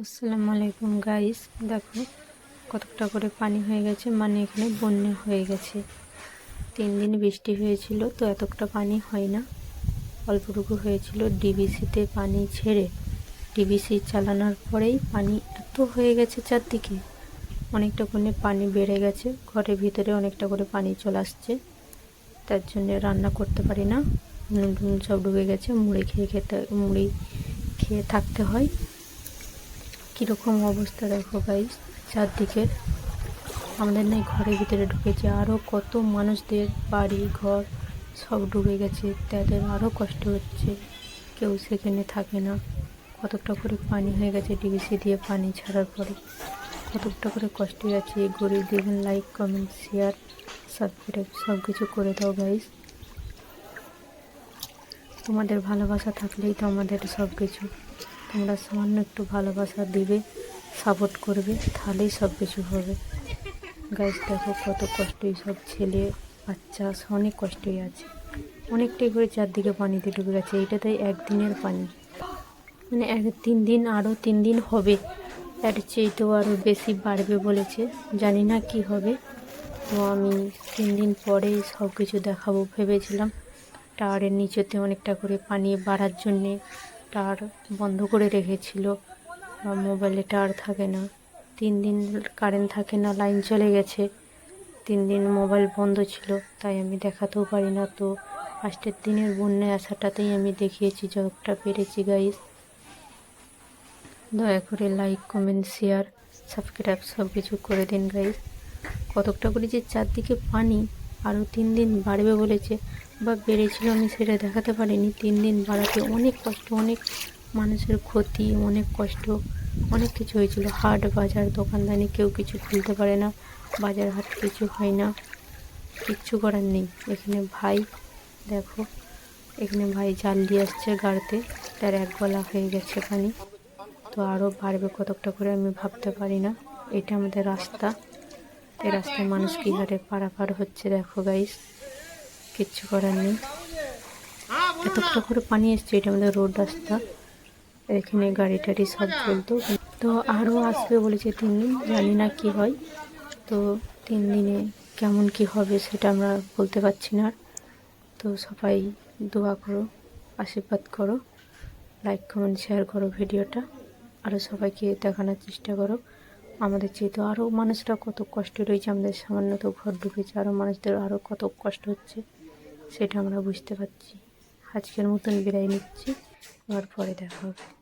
আসসালামু আলাইকুম গাইস দেখো কতটা করে পানি হয়ে গেছে মানে এখানে বন্যা হয়ে গেছে। তিন দিন বৃষ্টি হয়েছিল, তো এতটা পানি হয় না। অল্পটুকু হয়েছিল ডিবিসিতে পানি ছেড়ে। ডিবিসি চালানোর পরেই পানি এত হয়ে গেছে চারদিকে। অনেকটা করে পানি বেড়ে গেছে, ঘরের ভিতরে অনেকটা করে পানি চলে আসছে। তার জন্য রান্না করতে পারি না। নুন সব ডুবে গেছে, মুড়ি খেয়ে খেতে, মুড়ি খেয়ে থাকতে হয়। কীরকম অবস্থা দেখো গাইস চারদিকে আমাদের নেই ঘরের ভিতরে ঢুকেছে। আরও কত মানুষদের বাড়ি, ঘর সব ডুবে গেছে। তাদের আরও কষ্ট হচ্ছে। কেউ সেখানে থাকে না। কতটা করে পানি হয়ে গেছে ডিবিসি দিয়ে পানি ছাড়ার পরে। কতটা করে কষ্ট আছে। গরিব দেখবেন লাইক কমেন্ট শেয়ার সাবস্ক্রাইব সব কিছু করে দাও গাইস তোমাদের ভালোবাসা থাকলেই তো আমাদের সব কিছু তোমরা সামান্য একটু ভালোবাসা দিবে সাপোর্ট করবে, তাহলেই সব কিছু হবে। গাছ দেখো কত কষ্টই সব ছেলে, বাচ্চা অনেক কষ্টই আছে। অনেকটাই করে চারদিকে পানিতে ডুবে গেছে এইটাতে একদিনের পানি। মানে এক তিন দিন আরও তিন দিন হবে, এর চেয়ে তো আরও বেশি বাড়বে বলেছে। জানি না কি হবে। তো আমি তিন দিন পরেই সব কিছু দেখাবো, ভেবেছিলাম। টাওয়ারের নিচেতে অনেকটা করে পানি বাড়ার জন্যে টাওয়ার বন্ধ করে রেখেছিল। মোবাইলে টাওয়ার থাকে না। তিন দিন কারেন্ট থাকে না, লাইন চলে গেছে। তিন দিন মোবাইল বন্ধ ছিল, তাই আমি দেখাতেও পারি না। তো ফার্স্টের দিনের বন্যায় আসাটাতেই আমি দেখিয়েছি যতটা পেরেছি গাইস দয়া করে লাইক কমেন্ট শেয়ার সাবস্ক্রাইব সব কিছু করে দিন গাইস কতকটা করে যে চারদিকে পানি। আরও তিন দিন বাড়বে বলেছে বা বেড়েছিল আমি সেটা দেখাতে পারিনি। তিন দিন বাড়াতে অনেক কষ্ট, অনেক মানুষের ক্ষতি, অনেক কষ্ট, অনেক কিছু হয়েছিল। হাট, বাজার, দোকানদানি কেউ কিছু খুলতে পারে না, বাজার হাট কিছু হয় না, কিচ্ছু করার নেই। এখানে ভাই, দেখো, এখানে ভাই জাল দিয়ে আসছে গাড়তে, তার এক গলা হয়ে গেছে পানি। তো আরও বাড়বে কতকটা করে আমি ভাবতে পারি না। এটা আমাদের রাস্তা। এই রাস্তায় মানুষ কী হারে পারাপার হচ্ছে দেখো গাইস কিচ্ছু করার নেই। এতটা করে পানি এসছে, এটা আমাদের রোড রাস্তা। এখানে গাড়ি টাড়ি সব চলতো। তো আরও আসবে বলেছে তিন দিন জানি না কি হয়। তো তিন দিনে কেমন কি হবে সেটা আমরা বলতে পারছি না তো সবাই দোয়া করো, আশীর্বাদ করো। লাইক কমেন্ট শেয়ার করো ভিডিওটা। আরও সবাইকে দেখানোর চেষ্টা করো। আমাদের যেহেতু আরও মানুষরা কত কষ্ট রয়েছে, আমাদের সামান্য তো ঘর ঢুকেছে আরও মানুষদের আরও কত কষ্ট হচ্ছে, সেটা আমরা বুঝতে পারছি। আজকের মতন বিদায় নিচ্ছি, আবার পরে দেখা হবে।